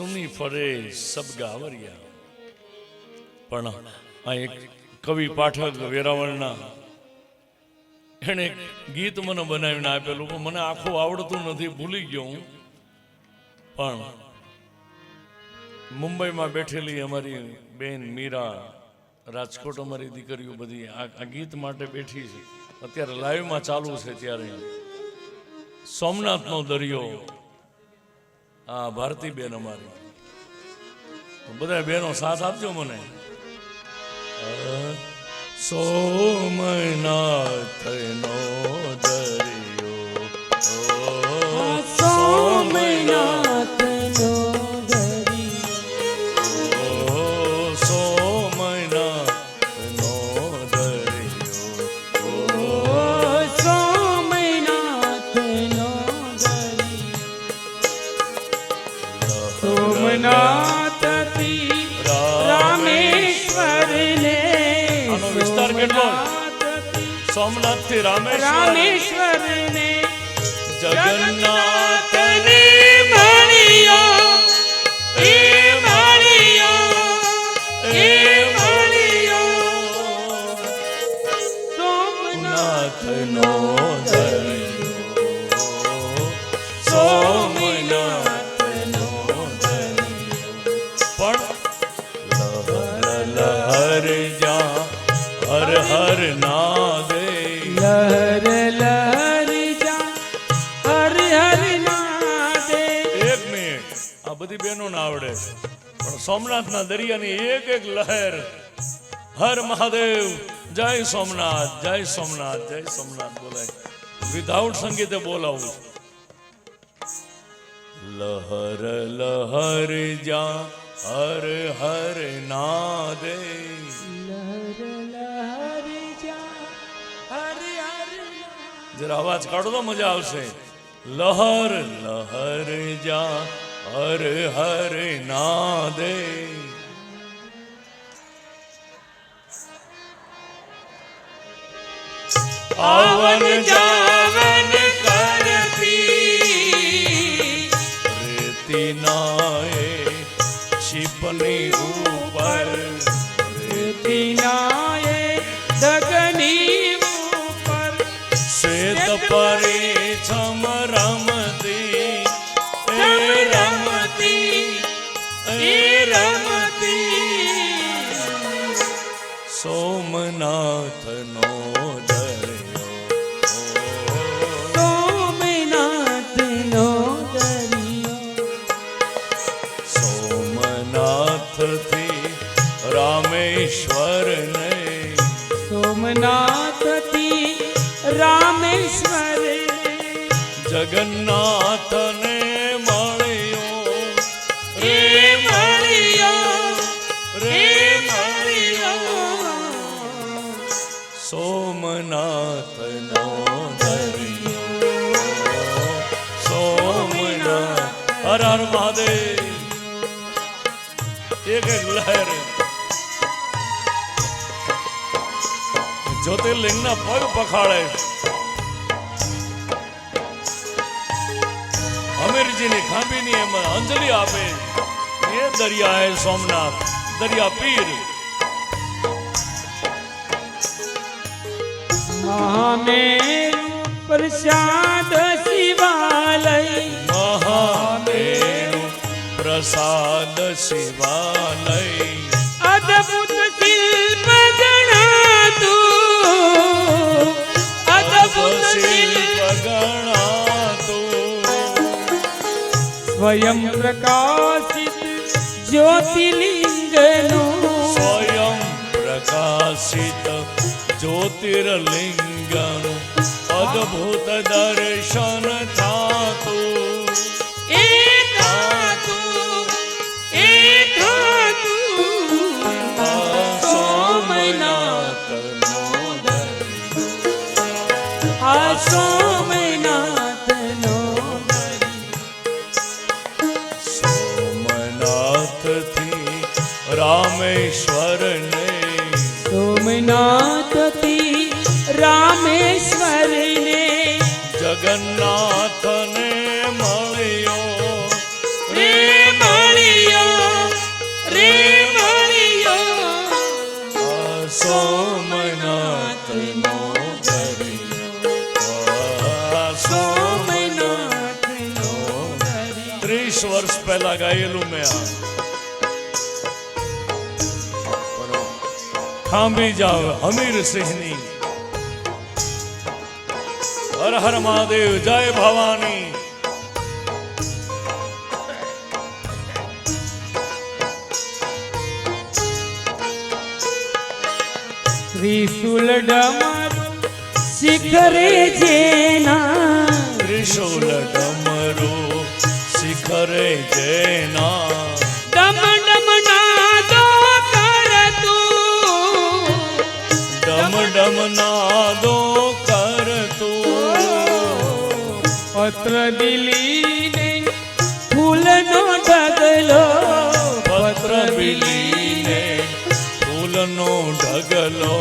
સુની ફરે સબ ગાવરિયા. પણ આ એક કવિ પાઠક વેરાવળના એણે ગીત મને બનાવીને આપેલું, પણ મને આખું આવડતું નથી, ભૂલી ગયો હું. પણ મુંબઈમાં બેઠેલી અમારી બેન મીરા રાજકોટ અમારી દીકરીઓ બધી આ આ ગીત માટે બેઠી છે. અત્યારે લાઈવમાં ચાલુ છે ત્યારે. સોમનાથનો દરિયો હા ભારતી બેન અમારી. બધા બેનો સાથ આપજો મને. સોમનાથનો દરિયો વિસ્તાર કેટલો? સોમનાથથી રામેશ્વર જગન્નાથ ને મળ્યો એ મળ્યો એ હર હર લહર લહર જા હર હર નાદે એક મિનિટ આ બધી બહેનો ના આવડે પણ સોમનાથના દરિયાની એક એક લહેર. હર મહાદેવ જય સોમનાથ જય સોમનાથ જય સોમનાથ બોલાય. વિધાઉટ સંગીતે બોલાવું લહર લહર જા હર હર નાદે જરા અવાજ કાઢો તો મજા આવશે લહર લહર જા હર હર નાદે આવન જાવન કરતી રેતી નાએ છીપની ઉપર તિનાએ દગની સોમનાથથી રામેશ્વર ને સોમનાથથી રામેશ્વર જગન્નાથને મળ્યો રે મળ્યો રે મળ્યો સોમનાથનો દરિયો સોમનાથ હર હર મહાદેવ લહેર. જ્યોતિર્લિંગના પગ પખાડે અમીરજીની ખાંભીની એમાં અંજલિ આપે એ દરિયા સોમનાથ, દરિયા પીર. મહામેરુ પ્રસાદ શિવાલય પ્રસાદ શિવાલય. અદભુત શિલ્પ ગણાતું અદભુત શિલ્પ ગણાતું. સ્વયં પ્રકાશિત જ્યોતિર્લિંગનું. સ્વયં પ્રકાશિત જ્યોતિર્લિંગનું. અદભુત દર્શન થાતું. એ પહેલા ગાયેલું મેં આ ખાંભી જાવ હમીર સિંહની હર હર મહાદેવ જય ભવાની ત્રિશુલ ડમર શિખરે જેના જૈના ડમ ડમ નાદો કરતું ડમ ડમ નાદો પત્ર દિલીને ફૂલનો ઢગલો. પત્ર ફૂલનો ઢગલો.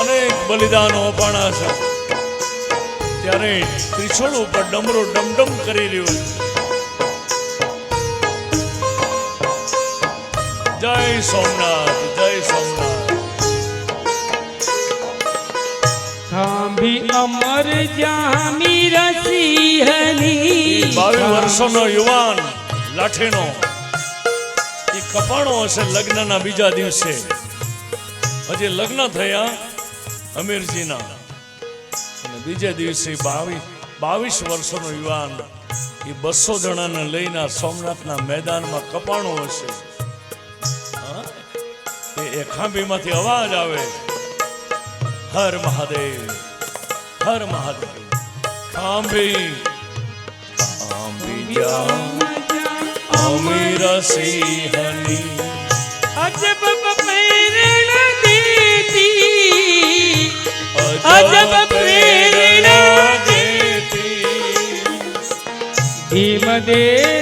અનેક બલિદાનો અપાણા છે. ત્યારે ત્રિશૂળ ઉપર ડમરો ડમડમ કરી રહ્યો છે. જય સોમનાથ જય સોમનાથ. ખાંભી અમર જામી રસિહની બાવીસ વર્ષોનો યુવાન લાઠીનો. એ કપાણો હશે લગ્નના બીજા દિવસે. હજી લગ્ન થયા અમીરજીના. અને બીજે દિવસે બાવીસ બાવીસ વર્ષોનો યુવાન એ બસો જણાને લઈને સોમનાથના મેદાનમાં કપાણો હશે? એ- ખાંભીમાંથી અવાજ આવે. હર મહાદેવ હર મહાદેવ. ખાંભી. ખાંભી અમીર સિંહની. અજબ પ્રેરણા દેતી અજબ પ્રેરણા દેતી. ભીમદેવના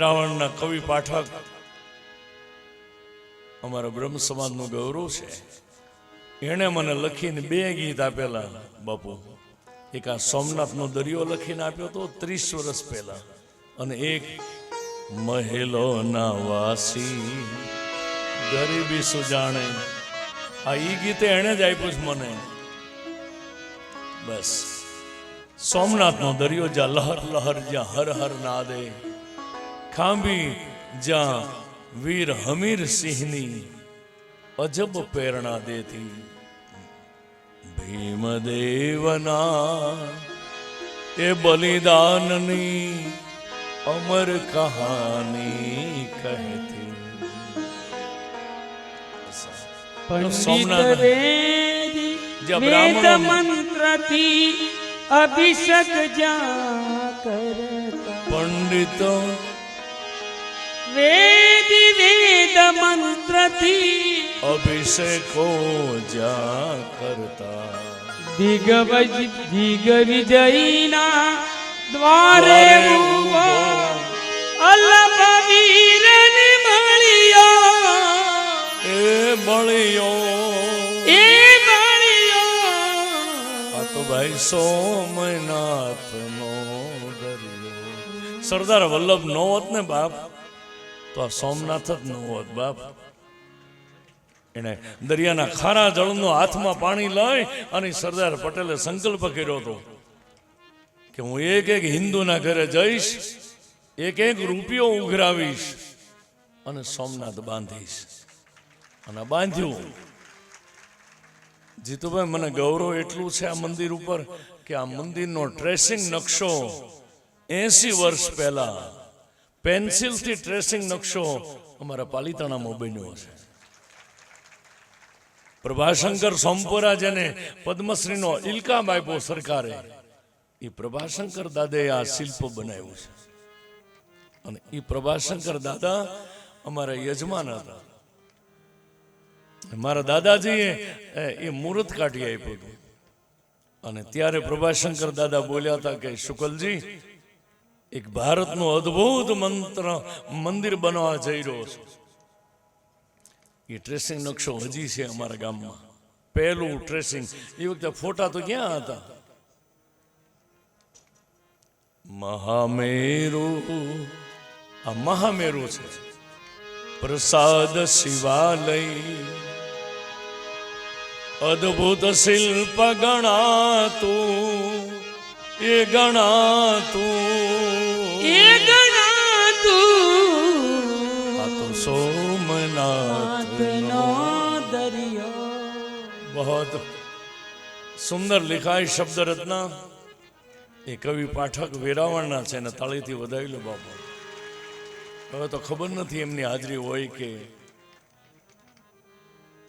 વેરાવળના કવિ પાઠક અમારા બ્રહ્મ સમાજનું ગૌરવ છે. એણે મને લખીને બે ગીત આપેલા, બાપુ. એક આ સોમનાથનો દરિયો લખીને આપ્યો તો ત્રીસ વર્ષ પહેલા. અને એક મહેલોના વાસી, ગરીબી સુજાણે. આ ઈ ગીતે એણે જ આપ્યું છે મને. બસ. સોમનાથનો દરિયો જ્યાં લહર લહર, જ્યાં હર હર નાદે ખાંભી જ્યાં વીર હમીર સિંહની અજબ પ્રેરણા દેતી. ભીમદેવના એ બલિદાનની અમર કહાની કહેતી. પંડિત વેદ મંત્રથી અભિષેક જા કરતા. પંડિતો વેદી વેદ મંત્રથી અભિષેકો જા કરતા દિગ્વજ દિગ્વિજયના દ્વારે ઊભો અલ્લભ મળ્યો એ એ મળ્યો આ તો ભાઈ ભાઈ સોમનાથ નો દરિયો સરદાર વલ્લભ નો હોત ને બાપ તો આ સોમનાથ જ ન હોત, બાપ. એણે દરિયાના ખારા જળનો હાથમાં પાણી લઈ અને સરદાર પટેલે સંકલ્પ કર્યો હતો કે હું એક એક હિન્દુના ઘરે જઈશ, એક એક રૂપિયો ઉઘરાવીશ અને સોમનાથ બાંધીશ. અને બાંધ્યું. જીતુભાઈ, મને ગૌરવ એટલું છે આ મંદિર ઉપર કે આ મંદિરનો ટ્રેસિંગ નકશો એસી વર્ષ પહેલા પેન્સિલથી ટ્રેસિંગ નકશો અમારા પાલિતાણામાં બન્યો છે પ્રભાશંકર સોમપુરા જેને પદ્મશ્રીનો ઇલકામ આપ્યો સરકારે. એ પ્રભાશંકર દાદાએ આ શિલ્પ બનાવ્યું છે. અને એ પ્રભાશંકર દાદા અમારા યજમાન હતા. મારા દાદાજીએ એ મુહૂર્ત કાઢી આપ્યું હતું. અને ત્યારે પ્રભાશંકર દાદા બોલ્યા હતા કે, શુકલજી એક ભારતનું અદ્ભુત મંત્ર, મંદિર બનવા જઈ રહ્યો છું. એ ટ્રેસિંગ નકશો હજી છે અમારા ગામમાં. પહેલું ટ્રેસિંગ એ વખતે ફોટા તો ક્યાં હતા? મહામેરુ. આ મહામેરુ છે. પ્રસાદ શિવાલય. અદ્ભુત શિલ્પ ગણાતું. એ ગણાતું. बहुत સુંદર લિખાય શબ્દ રત્ન એ કવિ પાઠક વેરાવળના છે ને તાળીથી વધાવી લો બાપા હવે તો ખબર નથી એમની હાજરી હોય કે